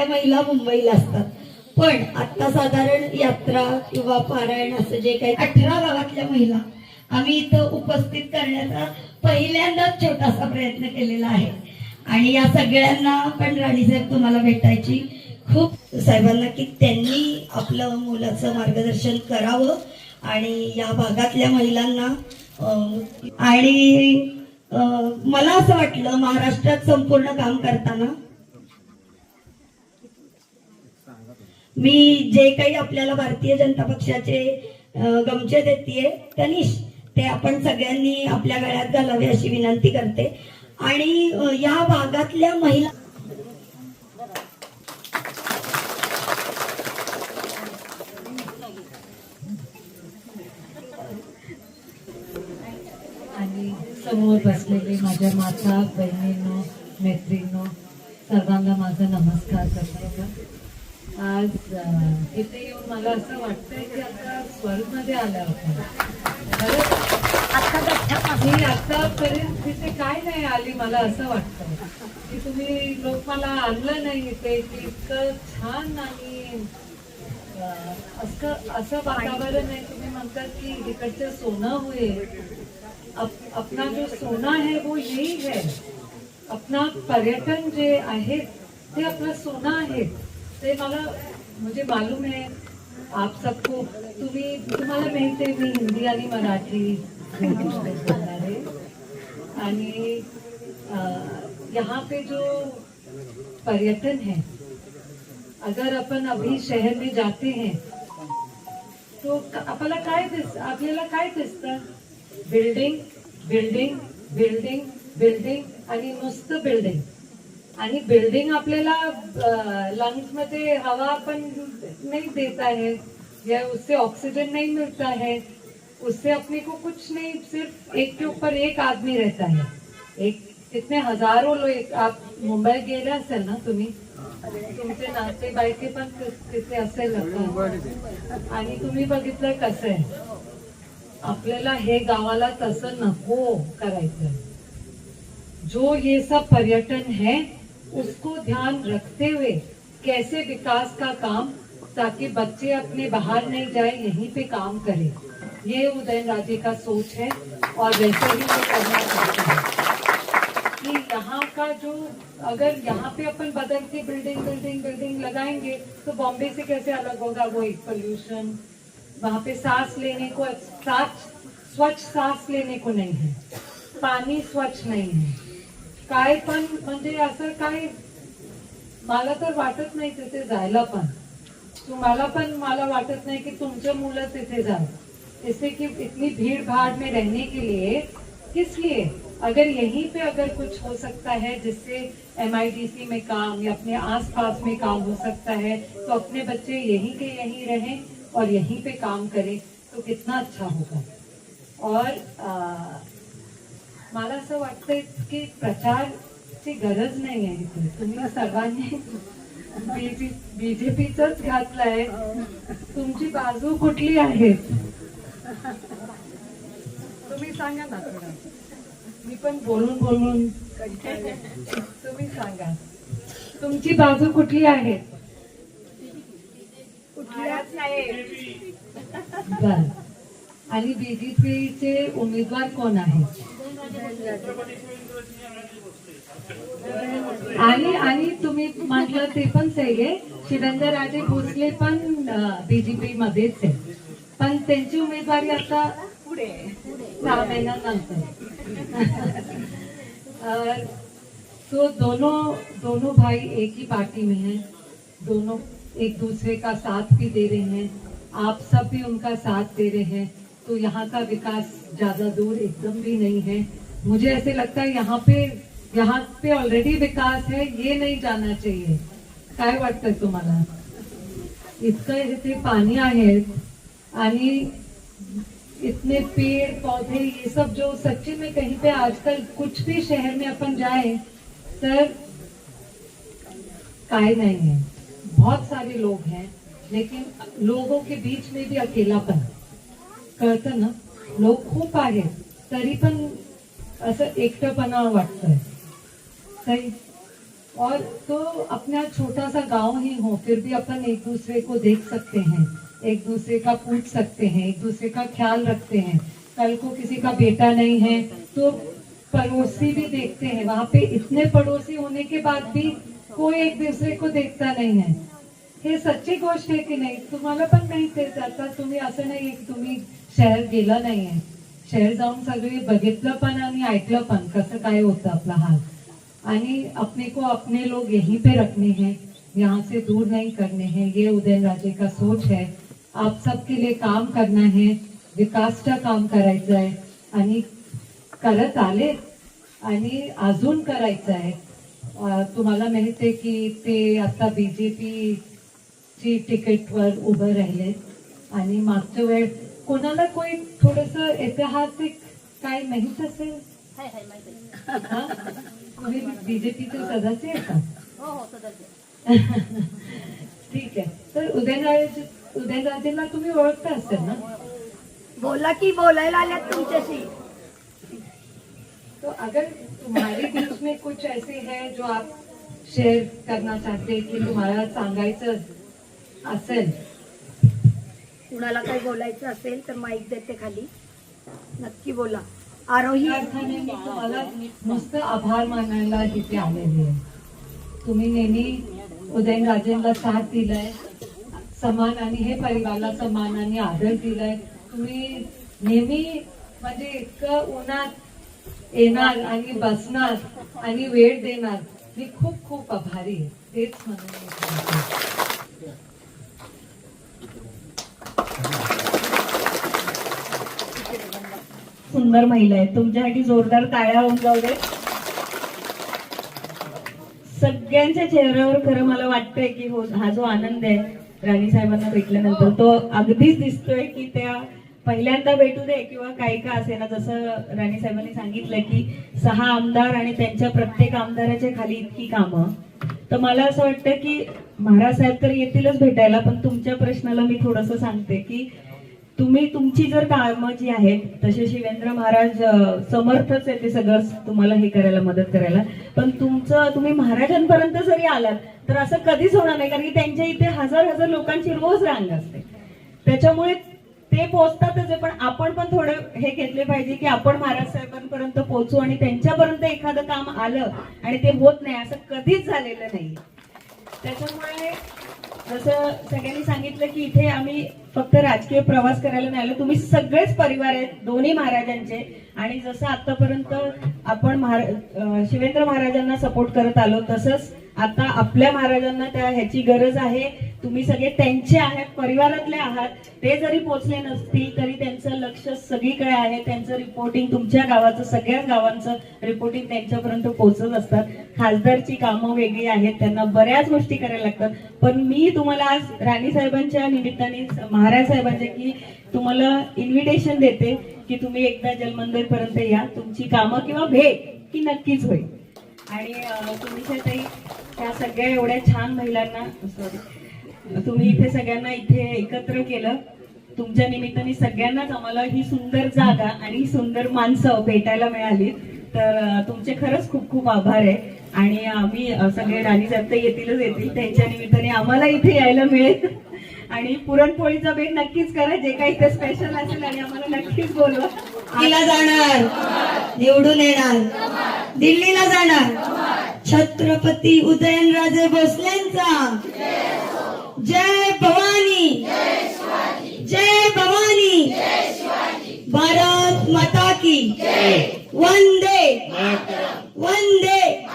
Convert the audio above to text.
त्या महिला मुंबईला असतात. पण आता साधारण यात्रा किंवा पारायण असं जे काही अठरा गावातल्या महिला आम्ही इथं उपस्थित करण्याचा पहिल्यांदाच छोटासा प्रयत्न केलेला आहे. आणि या सगळ्यांना पण राणीसाहेब तुम्हाला भेटायची. खूप साहेबांना की त्यांनी आपलं मुलाचं मार्गदर्शन करावं आणि या भागातल्या महिलांना आणि मला असं वाटलं महाराष्ट्रात संपूर्ण काम करताना मी जे काही आपल्याला भारतीय जनता पक्षाचे गमचे देते तनिष ते आपण सगळ्यांनी आपल्या गळ्यात घालावे अशी विनंती करते. आणि या भागातल्या महिला आणि समोर बसलेले माझ्या माता बहिणींनो मैत्रिणींनो सर्वांना माझा नमस्कार करते. आज इथे येऊन मला असं वाटतंय की आता स्वर्गमध्ये होत्या. खरंच मी आतापर्यंत तिथे काय नाही आली मला असं वाटतं की तुम्ही लोक मला आणलं नाही इथे की इतकं छान आणि असं असं वातावरण आहे. तुम्ही म्हणतात की इकडचं सोनं हुए अप, अपना जो सोना है वो यही है. अपना पर्यटन जे आहे ते आपलं सोनं आहे. ते मला म्हणजे मालूम आहे आप सबको। तुम्ही तुम्हाला माहिती आहे मी हिंदी आणि मराठी आहे आणि यहाँ पे जो पर्यटन है अगर अपन अभी शहर में जाते हैं तो आपल्याला काय दिस आपल्याला काय दिसतं? बिल्डिंग बिल्डिंग बिल्डिंग बिल्डिंग आणि नुसतं बिल्डिंग आणि बिल्डिंग आपल्याला लंग्समध्ये हवा पण नहीं देता है या उससे ऑक्सीजन नहीं मिलता है उससे अपने को कुछ नहीं सिर्फ एक के ऊपर एक आदमी रहता है. एक कितने हजारो लोग आप मुंबई गेले असेल ना तुम्ही? तुमचे नातेवाईके पण तिथे असेल आणि तुम्ही बघितलं कसं आहे? आपल्याला हे गावाला तसं नको करायचं. जो ये सब पर्यटन है उसको ध्यान रखते हुए कैसे विकास का काम ताकि बच्चे अपने बाहर नहीं जाए, यहीं पे काम करें। ये उदयन राजे का सोच है और वैसे ही वो करना चाहते हैं। कि यहाँ का जो, अगर यहाँ पे अपन बदल के बिल्डिंग बिल्डिंग बिल्डिंग लगाएँगे तो बॉम्बे से कैसे अलग होगा वो एक पोल्यूशन वहाँ पे सांस लेने को, सांस, स्वच्छ सांस लेने को नहीं है। पानी स्वच्छ नहीं आहे काय पण म्हणजे असं काय मला तर वाटत नाही तिथे जायला पण. तुम्हाला पण मला वाटत नाही की तुमचे मुलं तिथे इतनी भीड़ भाड़ में रहने के लिए किस लिए? अगर यहीं पे अगर कुछ हो सकता है जिससे एमआईडीसी में काम या अपने आसपास में काम हो सकता है तो अपने बच्चे यहीं के यहीं रहें और यहीं पे काम करें तो कितना अच्छा होगा। और आ, मला असं वाटतंय की प्रचारची गरज नाही आहे इथे. तुम्ही सर्वांनी बीजेपीच घातलंय. तुमची बाजू कुठली आहे? तुम्ही सांगा ना थोडं. मी पण बोलून बोलून. तुम्ही सांगा. तुमची बाजू कुठली आहे? आणि बीजेपीचे उमेदवार कोण आहेत? आणि आणि तुम्ही म्हटलं ते पण सही आहे. शिवेंद्र राजे भोसले पण बीजेपी मध्येच आहे पण त्यांची उमेदवारी आता पुढे सहा महिन्यानंतर. तो दोनों दोनों भाई एक ही पार्टी में हैं. दोनों एक दूसरे का साथ भी दे रहे हैं. आप सब भी उनका साथ दे रहे हैं. तो यहाँ का विकास ज़्यादा दूर एकदम भी नहीं है। मुझे ऐसे लगता है यहाँ पे यहाँ पे ऑलरेडी विकास है, ये नहीं जाना चाहिए। काय वाटतंय तुम्हाला? इतकं इथे पाणी आहेत आणि इतने पेड़ पौधे, ये सब जो सच्ची में कहीं पे आजकल कुछ भी शहर में अपन जाए, तर काय नहीं है। बहुत सारे लोग हैं, लेकिन लोगों के बीच में भी अकेलापन। कळतं ना? लोक खूप आहेत. तरी पण असं एकटंपणा वाटतंय. काही? और तो अपना छोटा सा गाँव ही हो, फिर भी अपन एक दूसरे को देख सकते हैं. एक दूसरे का पूछ सकते हैं, एक दूसरे का ख्याल रखते हैं. कल को किसी का बेटा नहीं है तो पड़ोसी भी देखते हैं. वहाँ पे इतने पड़ोसी होने के बाद भी कोई एक दूसरे को देखता नहीं है. हे सच्ची गोष्ट आहे की नाही? तुम्हाला पण माहित आता तुम्ही असं नाहीये की तुम्ही शहर गेलं नाहीये. शहर जाऊन सगळे बघितलं पण आणि ऐकलं पण कसं काय होतं आपला हाल. आणि अपने को अपने लोग यहीं पे रखने हैं. यहाँ से दूर नहीं करने हैं. ये उदयन राजे का सोच है। आप सबके लिए काम करना है. विकासचं काम करायचं आहे. आणि करत आले. आणि अजून करायचं आहे. तुम्हाला माहिती आहे की ते आता बीजेपी ची तिकीटवर उभं राहिले. आणि मागच्या वेळ कोणाला कोणी थोडस ऐतिहासिक काय माहीत असेल? हा? बीजेपीचे सदस्य आहे का? ठीक आहे. तर उदयनराज उदयनराजेंना तुम्ही ओळखता असेल ना? बोला की बोलायला आल्यात तुमच्याशी. तो अगर तुम्हारे बीच में कुछ ऐसे हैं जो आप शेअर करना चाहते हैं की तुम्हाला सांगायचं असेल कुणाला काही बोलायचं असेल तर माईक देते खाली. नक्की बोला. आरोही अर्थाने मी तुम्हाला मस्त आभार मानायला तिथे आलेली आहे. तुम्ही नेहमी उदयनराजेंना साथ दिलाय. समान आणि हे परिवाराला समान आणि आदर दिलाय. तुम्ही नेहमी म्हणजे इतकं उन्हात येणार आणि बसणार आणि वेळ देणार. मी खूप खूप आभारी आहे. तेच म्हणून मी सांगते. सुंदर महिला आहे तुमच्यासाठी जोरदार टाळ्या होऊन जाऊ दे. सगळ्यांच्या चेहऱ्यावर खरं मला वाटतंय की हो हा जो आनंद आहे राणी साहेबांना भेटल्यानंतर तो अगदीच दिसतोय की त्या पहिल्यांदा भेटू दे किंवा काही का असे ना जसं राणी साहेबांनी सांगितलं की सहा आमदार आणि त्यांच्या प्रत्येक आमदाराच्या खाली इतकी कामं. तर मला असं वाटतं की महाराज साहेब तर येतीलच भेटायला पण तुमच्या प्रश्नाला मी थोडंसं सांगते की तुम्ही तुमची जर कामं जी आहेत तसे शिवेंद्र महाराज समर्थच आहे ते सगळं तुम्हाला हे करायला मदत करायला. पण तुमचं तुम्ही महाराजांपर्यंत जरी आलात तर असं कधीच होणार नाही कारण की त्यांच्या इथे हजार हजार लोकांची रोज रांग असते. त्याच्यामुळे ते पोहोचतातच आहे पण आपण पण थोडे हे घेतले पाहिजे की आपण महाराज साहेबांपर्यंत पोहोचू आणि त्यांच्यापर्यंत एखादं काम आलं आणि ते होत नाही असं कधीच झालेलं नाही. त्याच्यामुळे जसं सगळ्यांनी सांगितलं की इथे आम्ही फक्त राजकीय प्रवास करायला नाही आलो. तुम्ही सगळेच परिवार आहेत दोन्ही महाराजांचे. आणि जसं आतापर्यंत आपण महारा शिवेंद्र महाराजांना सपोर्ट करत आलो तसंच आता आपल्या महाराजांना त्या ह्याची गरज आहे. तुम्ही सगळे त्यांचे आहात परिवारातले आहात. ते जरी पोचले नसतील तरी त्यांचं लक्ष सगळीकडे आहे. त्यांचं रिपोर्टिंग तुमच्या गावाचं सगळ्याच गावांचं रिपोर्टिंग त्यांच्यापर्यंत पोहोचत असतात. खासदारची कामं वेगळी आहेत. त्यांना बऱ्याच गोष्टी करायला लागतात. पण मी तुम्हाला आज राणी साहेबांच्या निमित्ताने महाराज साहेबांच्या की तुम्हाला इन्व्हिटेशन देते की तुम्ही एकदा जलमंदिर पर्यंत या. तुमची कामं किंवा भेट की नक्कीच होईल. आणि अं, ताई त्या सगळ्या एवढ्या छान महिलांना सॉरी तुम्ही इथे सगळ्यांना इथे एकत्र केलं. तुमच्या निमित्ताने सगळ्यांनाच आम्हाला ही सुंदर जागा आणि ही सुंदर माणसं भेटायला मिळाली. तर तुमचे खरंच खूप खूप आभार आहे. आणि आम्ही सगळे राणी साहेब येतीलच येतील. त्यांच्या निमित्ताने आम्हाला इथे यायला मिळेल. आणि पुरणपोळीचा बेट नक्कीच करा. जे काही इथे स्पेशल असेल आणि आम्हाला नक्कीच बोलवा. जाणार. निवडून येणार. दिल्लीला जाणार. छत्रपती उदयनराजे भोसलेंचा. जय भवानी. जय भवानी. भारत माता की. वंदे. वंदे.